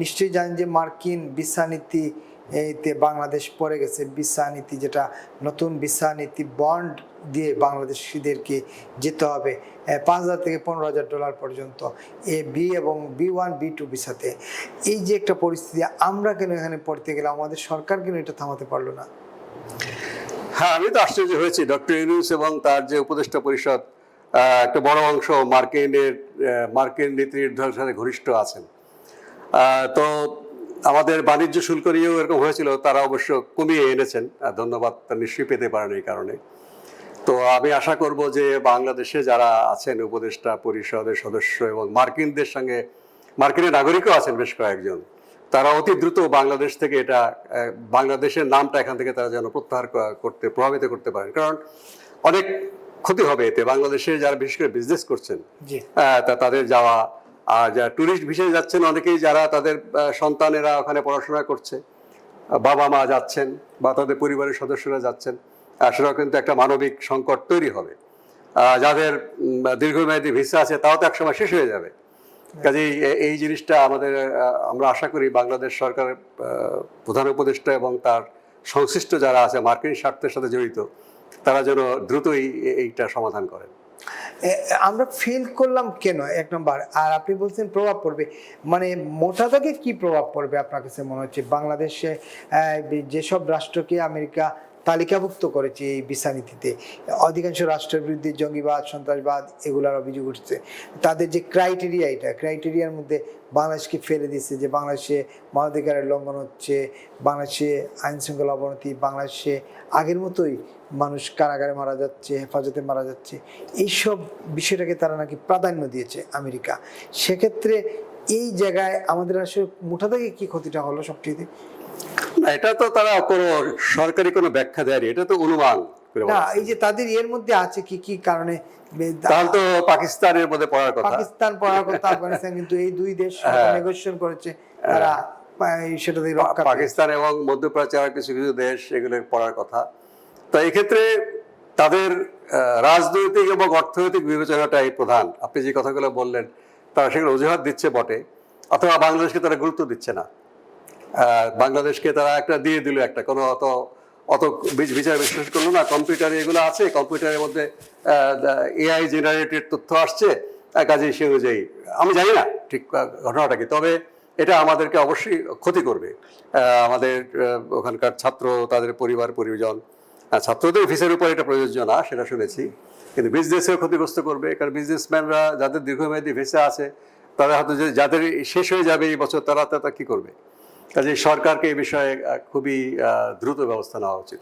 নিশ্চয়ই জানেন যে মার্কিন ভিসা নীতি এইতে বাংলাদেশ পড়ে গেছে। ভিসা নীতি যেটা নতুন ভিসা নীতি বন্ড দিয়ে বাংলাদেশিদেরকে যেতে হবে পাঁচ হাজার থেকে পনেরো হাজার ডলার পর্যন্ত এ, বি এবং বি ওয়ান, বি টু ভিসাতে। এই যে একটা পরিস্থিতি, আমরা কেন এখানে পড়তে গেলাম? আমাদের সরকার কেন এটা থামাতে পারল না? হ্যাঁ আমি তো আশ্চর্য হয়েছি। ডক্টর ইউনুস এবং তার যে উপদেষ্টা পরিষদ একটা বড় অংশ মার্কিনের মার্কিন নীতি নির্ধারণের সাথে ঘনিষ্ঠ আছেন। তো আমাদের বাণিজ্য শুল্ক নিয়েও এরকম হয়েছিল তারা অবশ্য কমিয়ে এনেছেন। ধন্যবাদ নিশ্চয়ই পেতে পারেন এই কারণে। তো আমি আশা করব যে বাংলাদেশে যারা আছেন উপদেষ্টা পরিষদের সদস্য এবং মার্কিনদের সঙ্গে মার্কিনের নাগরিকও আছেন বেশ কয়েকজন তারা অতি দ্রুত বাংলাদেশ থেকে এটা বাংলাদেশের নামটা এখান থেকে তারা যেন প্রত্যাহার করতে প্রভাবিত করতে পারেন। কারণ অনেক ক্ষতি হবে এতে। বাংলাদেশে যারা বিশেষ করে বিজনেস করছেন তাদের যাওয়া আর যারা ট্যুরিস্ট ভিসায় যাচ্ছেন, অনেকেই যারা তাদের সন্তানেরা ওখানে পড়াশোনা করছে বাবা মা যাচ্ছেন বা তাদের পরিবারের সদস্যরা যাচ্ছেন সেটাও কিন্তু একটা মানবিক সংকট তৈরি হবে। যাদের দীর্ঘমেয়াদী ভিসা আছে, তাও তো একসময় শেষ হয়ে যাবে। কাজেই এই জিনিসটা আমাদের আমরা আশা করি বাংলাদেশ সরকারের প্রধান উপদেষ্টা এবং তার সংশ্লিষ্ট যারা আছে, মার্কিন স্বার্থের সাথে জড়িত, তারা যেন দ্রুতই এইটা সমাধান করেন। আমরা ফিল করলাম কেন? এক নম্বর আর আপনি বলছেন প্রভাব পড়বে। মানে মোটা দাগে কী প্রভাব পড়বে আপনার কাছে মনে হচ্ছে? বাংলাদেশে যেসব রাষ্ট্রকে আমেরিকা তালিকাভুক্ত করেছে এই ভিসা নীতিতে। অধিকাংশ রাষ্ট্রের বিরুদ্ধে জঙ্গিবাদ, সন্ত্রাসবাদ এগুলার অভিযোগ উঠছে। তাদের যে ক্রাইটেরিয়া এটা ক্রাইটেরিয়ার মধ্যে বাংলাদেশকে ফেলে দিচ্ছে যে বাংলাদেশে মানবাধিকারের লঙ্ঘন হচ্ছে, বাংলাদেশে আইন শৃঙ্খলা অবনতি, বাংলাদেশে আগের মতোই মানুষ কারাগারে মারা যাচ্ছে, হেফাজতে মারা যাচ্ছে। এইসব বিষয়টাকে তারা নাকি প্রাধান্য দিয়েছে আমেরিকা। সেক্ষেত্রে এই জায়গায় আমাদের আসলে মোটা থেকে কি ক্ষতিটা হলো সবচেয়ে? না এটা তো তারা কোনো সরকারি কোনো ব্যাখ্যা দেয়নি এটা তো অনুমান না এই যে তাদের এর মধ্যে আছে কি কি কারণে তাহলে তো পাকিস্তানের মধ্যে পড়ার কথা। পাকিস্তান পড়ার কথা আফগানিস্তান কিন্তু এই দুই দেশ হ্যাঁ। নেগোসিয়েশন করেছে তারা সেটা থেকে রক্ষা পাকিস্তান এবং মধ্যপ্রাচ্যের কিছু কিছু দেশ এগুলো পড়ার কথা। তো এক্ষেত্রে তাদের রাজনৈতিক এবং অর্থনৈতিক বিবেচনাটাই প্রধান। আপনি যে কথাগুলো বললেন তারা সেগুলো অজুহাত দিচ্ছে বটে, অথবা বাংলাদেশকে তারা গুরুত্ব দিচ্ছে না। বাংলাদেশকে তারা একটা দিয়ে দিল একটা, কোনো অত অত বিচার বিশ্লেষণ করল না। কম্পিউটারে এগুলো আছে, কম্পিউটারের মধ্যে এআই জেনারেটেড তথ্য আসছে কাজেই সে অনুযায়ী। আমি জানি না ঠিক ঘটনাটা কি, তবে এটা আমাদেরকে অবশ্যই ক্ষতি করবে। আমাদের ওখানকার ছাত্র, তাদের পরিবার, পরিজন ছাত্রদের ভিসের উপর এটা প্রযোজ্য না, সেটা শুনেছি। কিন্তু বিজনেসেও ক্ষতিগ্রস্ত করবে, কারণ বিজনেসম্যানরা যাদের দীর্ঘমেয়াদী ভিসা আছে, তারা হয়তো যে যাদের শেষ হয়ে যাবে এই বছর, তারা তারা কী করবে? কাজে সরকারকে এই বিষয়ে খুবই দ্রুত ব্যবস্থা নেওয়া উচিত।